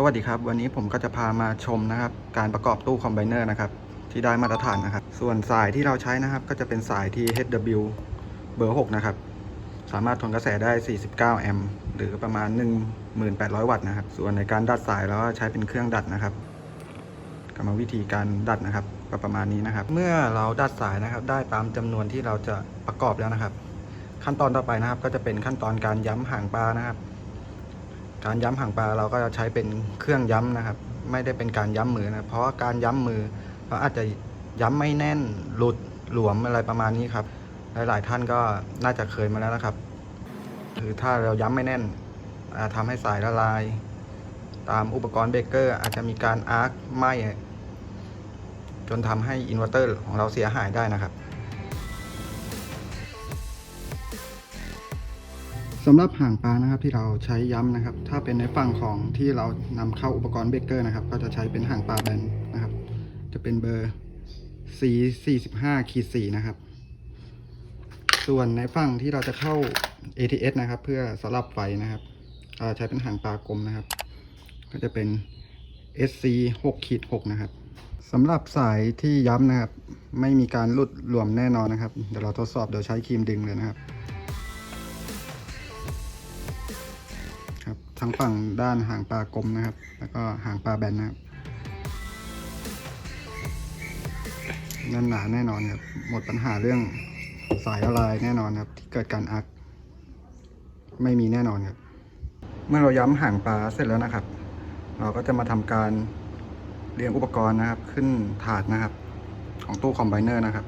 สวัสดีครับ วันนี้ผมก็จะพามาชมนะครับ การประกอบตู้คอมไบเนอร์นะครับ ที่ได้มาตรฐานนะครับ ส่วนสายที่เราใช้นะครับ ก็จะเป็นสายที่ HW เบอร์ 6 นะครับ สามารถทนกระแสได้ 49 แอมป์หรือประมาณ 1,800 วัตต์นะครับ ส่วนในการดัดสายเราก็ใช้เป็นเครื่องดัดนะครับกรรมวิธีการดัดนะครับก็ประมาณนี้นะครับ เมื่อเราดัดสายนะครับ ได้ตามจำนวนที่เราจะประกอบแล้วนะครับ ขั้นตอนต่อไปนะครับ ก็จะเป็นขั้นตอนการย้ำหางปลานะครับ การย้ำหางปลาเราก็จะใช้เป็นเครื่องย้ำนะครับ ไม่ได้เป็นการย้ำมือนะเพราะการย้ำมือเราอาจจะย้ำไม่แน่นหลุดหลวมอะไรประมาณนี้ครับ หลาย ๆ ท่านก็น่าจะเคยมาแล้วนะครับ คือถ้าเราย้ำไม่แน่นอาจทำให้สายละลาย ตามอุปกรณ์เบรกเกอร์ อาจจะมีการอาร์คไหมจนทำให้อินเวอร์เตอร์ของเราเสียหายได้นะครับ สำหรับหางปลานะครับที่เราใช้ย้ำนะครับ ถ้าเป็นในฝั่งของที่เรานำเข้าอุปกรณ์เบเกอร์นะครับ ก็จะใช้เป็นหางปลาแบนนะครับ จะเป็นเบอร์ C 45ขีด4นะครับ ส่วนในฝั่งที่เราจะเข้า ATS นะครับ เพื่อสลับไฟนะครับเราใช้เป็นหางปลากลมนะครับ ก็จะเป็น SC 6ขีด6นะครับสำหรับสายที่ย้ำนะครับ ไม่มีการหลุดรวมแน่นอนนะครับ เดี๋ยวเราทดสอบโดยใช้ครีมดึงเลยนะครับ ทั้งฝั่งด้านหางปลากลมนะครับ แล้วก็หางปลาแบนนะครับแน่นหนาแน่นอนครับ หมดปัญหาเรื่องสายอะไรแน่นอนครับ ที่เกิดการอัก ไม่มีแน่นอนครับ เมื่อเราย้ำหางปลาเสร็จแล้วนะครับ เราก็จะมาทำการเรียงอุปกรณ์นะครับ ขึ้นถาดนะครับ ของตู้คอมไบเนอร์นะครับ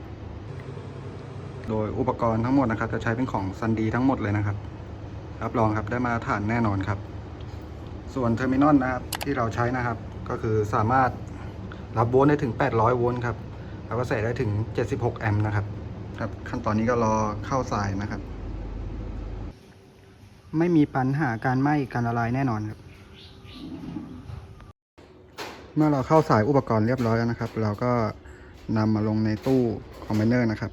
โดยอุปกรณ์ทั้งหมดนะครับ จะใช้เป็นของซันดีทั้งหมดเลยนะครับ รับรองครับได้มาตรฐานแน่นอนครับ ส่วนเทอร์มินอลนะครับที่เราใช้นะครับ ก็คือสามารถรับโวลต์ได้ถึง 800 โวลต์ครับแล้วก็ใส่ได้ถึง 76 แอมป์นะครับครับขั้นตอนนี้ก็รอเข้าสายนะครับ ไม่มีปัญหาการไหม้การละลายแน่นอนครับ เมื่อเราเข้าสายอุปกรณ์เรียบร้อยแล้วนะครับ เราก็นำมาลงในตู้คอมไบเนอร์นะครับ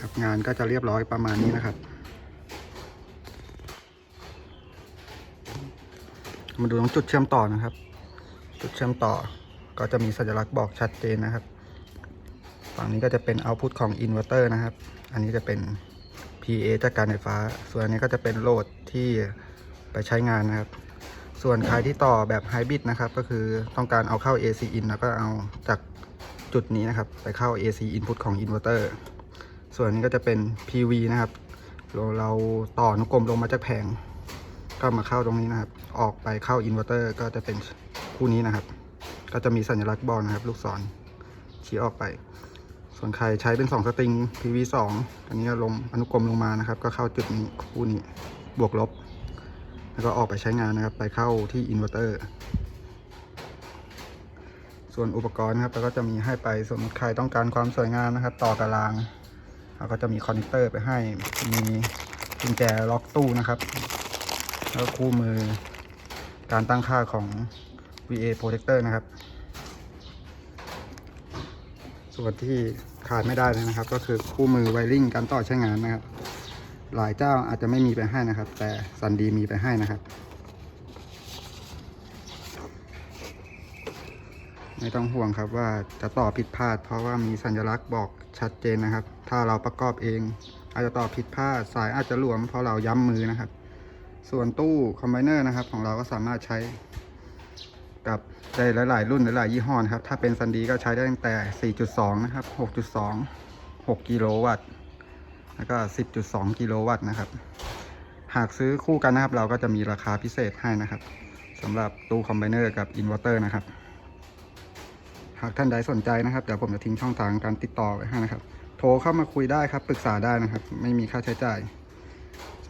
ครับงานก็จะเรียบร้อยประมาณนี้นะครับ มาดูตรงจุดเชื่อมต่อนะครับ จุดเชื่อมต่อก็จะมีสัญลักษณ์บอกชัดเจนนะครับ ฝั่งนี้ก็จะเป็นเอาพุตของอินเวอร์เตอร์นะครับ อันนี้จะเป็น PA จากการไฟฟ้า ส่วนอันนี้ก็จะเป็นโหลดที่ไปใช้งานนะครับ ส่วนใครที่ต่อแบบไฮบริดนะครับ ก็คือต้องการเอาเข้า AC in แล้วก็เอาจากจุดนี้นะครับ ไปเข้า AC input ของอินเวอร์เตอร์ส่วนนี้ก็จะเป็น PV นะครับ เราต่อนุกรมลงมาจากแผง ก็มาเข้าตรงนี้นะครับ ออกไปเข้าอินเวอร์เตอร์ก็จะเป็นคู่นี้นะครับ ก็จะมีสัญลักษณ์บอกนะครับ ลูกศรชี้ออกไป ส่วนใครใช้เป็น 2 สตริง PV 2 อันนี้ลงอนุกรมลงมานะครับ ก็เข้าจุดนี้คู่นี้บวกลบ แล้วก็ออกไปใช้งานนะครับ ไปเข้าที่อินเวอร์เตอร์ส่วนอุปกรณ์ครับเราก็จะมีให้ไปสมมติใครต้องการความสวยงามนะครับ ต่อกระรางเราก็จะมีคอนเนคเตอร์ไปให้มีกุญแจล็อกตู้นะครับ แล้วคู่มือการตั้งค่าของ VA protector นะครับ ส่วนที่ขาดไม่ได้เลยนะครับ ก็คือคู่มือไวริงการต่อใช้งานนะครับ หลายเจ้าอาจจะไม่มีไปให้นะครับ แต่ซันดีมีไปให้นะครับ ไม่ต้องห่วงครับว่าจะต่อผิดพลาด เพราะว่ามีสัญลักษณ์บอกชัดเจนนะครับ ถ้าเราประกอบเอง อาจจะต่อผิดพลาดสายอาจจะหลวมเพราะเราย้ำมือนะครับ ส่วนตู้คอมไบเนอร์นะครับ ของเราก็สามารถใช้กับในหลาย ๆ รุ่นหลาย ๆ ยี่ห้อนะครับ ถ้าเป็นซันดีก็ใช้ได้ตั้งแต่ 4.2 นะครับ 6.2 6 กิโลวัตต์ แล้วก็ 10.2 กิโลวัตต์นะครับ หากซื้อคู่กันนะครับ เราก็จะมีราคาพิเศษให้นะครับสำหรับตู้คอมไบเนอร์กับอินเวอร์เตอร์นะครับ หากท่านใดสนใจนะครับ เดี๋ยวผมจะทิ้งช่องทางการติดต่อไว้ให้นะครับ โทรเข้ามาคุยได้ครับ ปรึกษาได้นะครับ ไม่มีค่าใช้จ่าย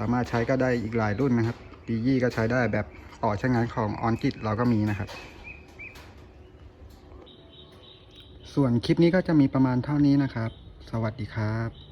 ามารถใช้ก็ได้อีกหลายรุ่นนะครับดียี่ก็ใช้ได้แบบต่อใช้งานของออนกิตเราก็มีนะครับ ส่วนคลิปนี้ก็จะมีประมาณเท่านี้นะครับ สวัสดีครับ